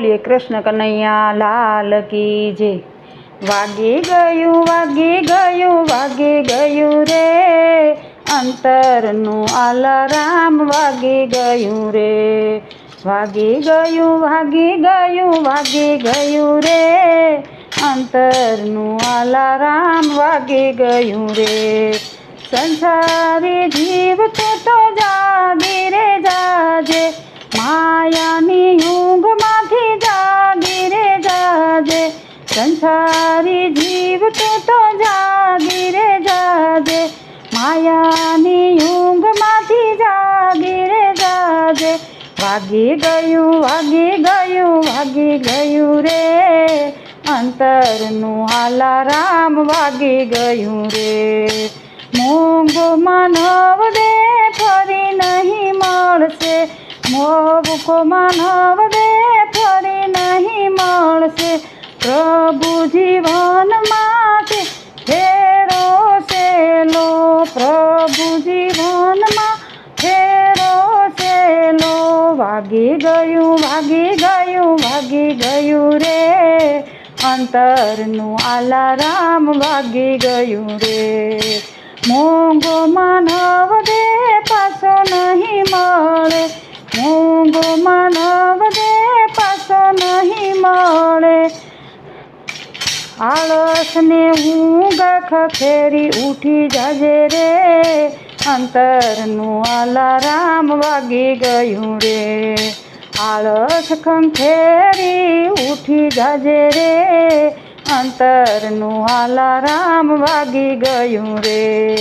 બોલીએ, કૃષ્ણ કનૈયા, લાલ કી જે. વાગી ગયું વાગી ગયું વાગી ગયું રે. અંતરનું અલારામ વાગી ગયું રે. વાગી ગયું વાગી ગયું વાગી ગયું રે. અંતરનું અલારામ વાગી ગયું રે. સંસારી જીવ તું જાગી રે જાજે, માયાની વાગી ગયું વાગી ગયું વાગી ગયું રે. અંતરનું આલારામ વાગી ગયું રે. મોંઘો માનવ દે ફરી નહીં મળશે. મોગો માનવ દે ફરી નહીં મળશે. પ્રભુ જીવનમાં છે ફેરો સેલો પ્રભુ વાગી ગયું વાગી ગયું વાગી ગયું રે. અંતરનું આલારામ વાગી ગયું રે. મોંઘો માનવ દે પાછો નહીં મળે. મોંઘો માનવ દે પાછો નહીં મળે. આળસને ઊંઘ ખખેરી ઉઠી જજે રે. અંતરનું અલારામ વાગી ગયું રે. આળસ ખંખેરી ઉઠી જાજે રે. અંતરનું અલારામ વાગી ગયું રે.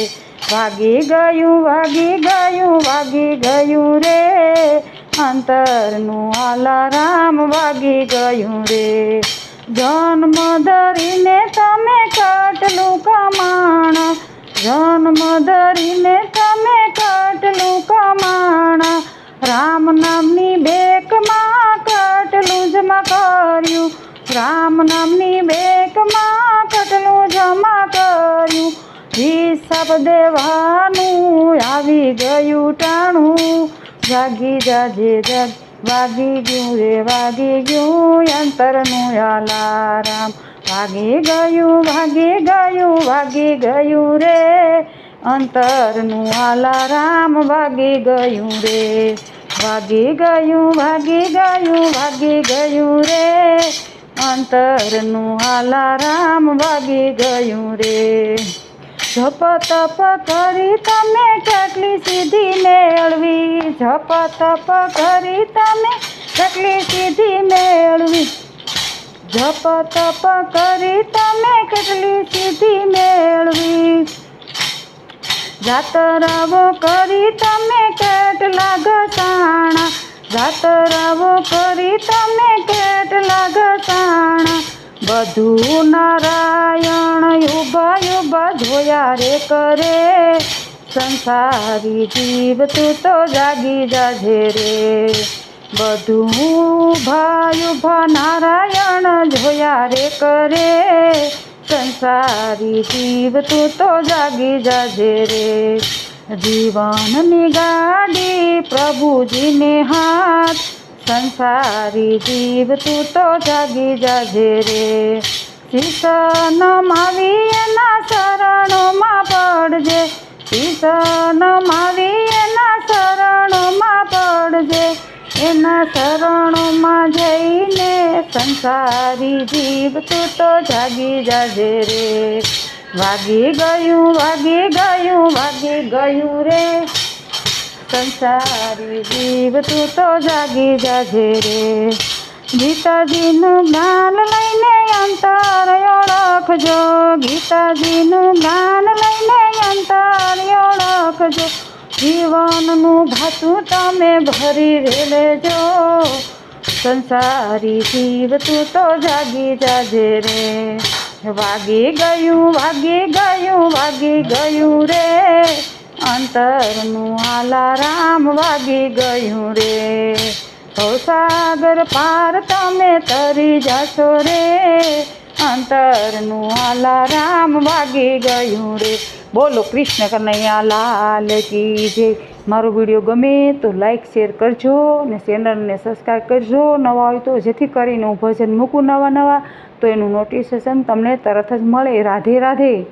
વાગી ગયું વાગી ગયું વાગી ગયું રે. અંતરનું અલારામ વાગી ગયું રે. જન્મ ધરીને તમે કાટલું કમાણ. રામ નામની બેકમાં કેટલું જમા કર્યું. હિસાબ દેવાનું આવી ગયું ટાણું. જાગી જાજે જગ વાગી ગયું રે, વાગી ગયું અંતરનું અલારામ. વાગી ગયું વાગી ગયું વાગી ગયું રે. અંતરનું અલારામ વાગી ગયું રે. વાગી ગયું વાગી ગયું વાગી ગયું રે. અંતરનું આલારામ વાગી ગયું રે. જપ તપ કરી તમે કેટલી સિદ્ધિ મેળવી. જપ તપ કરી તમે કેટલી સિદ્ધિ મેળવી. જપ તપ કરી તમે કેટલી સિદ્ધિ મેળવી. જાતરાવો કરી તમે કેટલા ઘસાણા. જાતરાવો કરી તમે બધું નારાયણ યુભા યુભા જોયા રે કરે. સંસારી જીવ તું તો જાગી જાજે રે. બધું ભાઈ ઊભા નારાયણ જોયા રે કરે. સંસારી જીવ તું તો જાગી જાજે રે. જીવનની ગાડી પ્રભુજીને હાથ સંસારી જીવ તું તો જાગી જાજે રે. શીશન માવી એના શરણોમાં પડજે. શીશન માવી એના શરણોમાં પડજે. એના શરણોમાં જઈને સંસારી જીવ તું તો જાગી જાજે રે. વાગી ગયું વાગી ગયું વાગી ગયું રે. સંસારી જીવ તું તો જાગી જાજે રે. ગીતાજીનું જ્ઞાન લઈને અંતર ઓળખજો. ગીતાજીનું જ્ઞાન લઈને અંતર ઓળખજો. જીવનનું ભાતું તમે ભરી લેજો સંસારી જીવ તું તો જાગી જાજે રે. વાગી ગયું વાગી ગયું વાગી ગયું રે. અંતરનું આલારામ વાગી ગયું રે. ભવસાગર પાર તમે તરી જશો રે. અંતરનું આલારામ વાગી ગયું રે. બોલો કૃષ્ણ કનૈયા લાલ કી જય. મારો વીડિયો ગમે તો લાઇક શેર કરજો અને ચેનલને સબસ્ક્રાઈબ કરજો. નવા હોય તો જેથી કરીને હું ભજન મૂકું નવા નવા, તો એનું નોટિફિકેશન તમને તરત જ મળે. રાધે રાધે.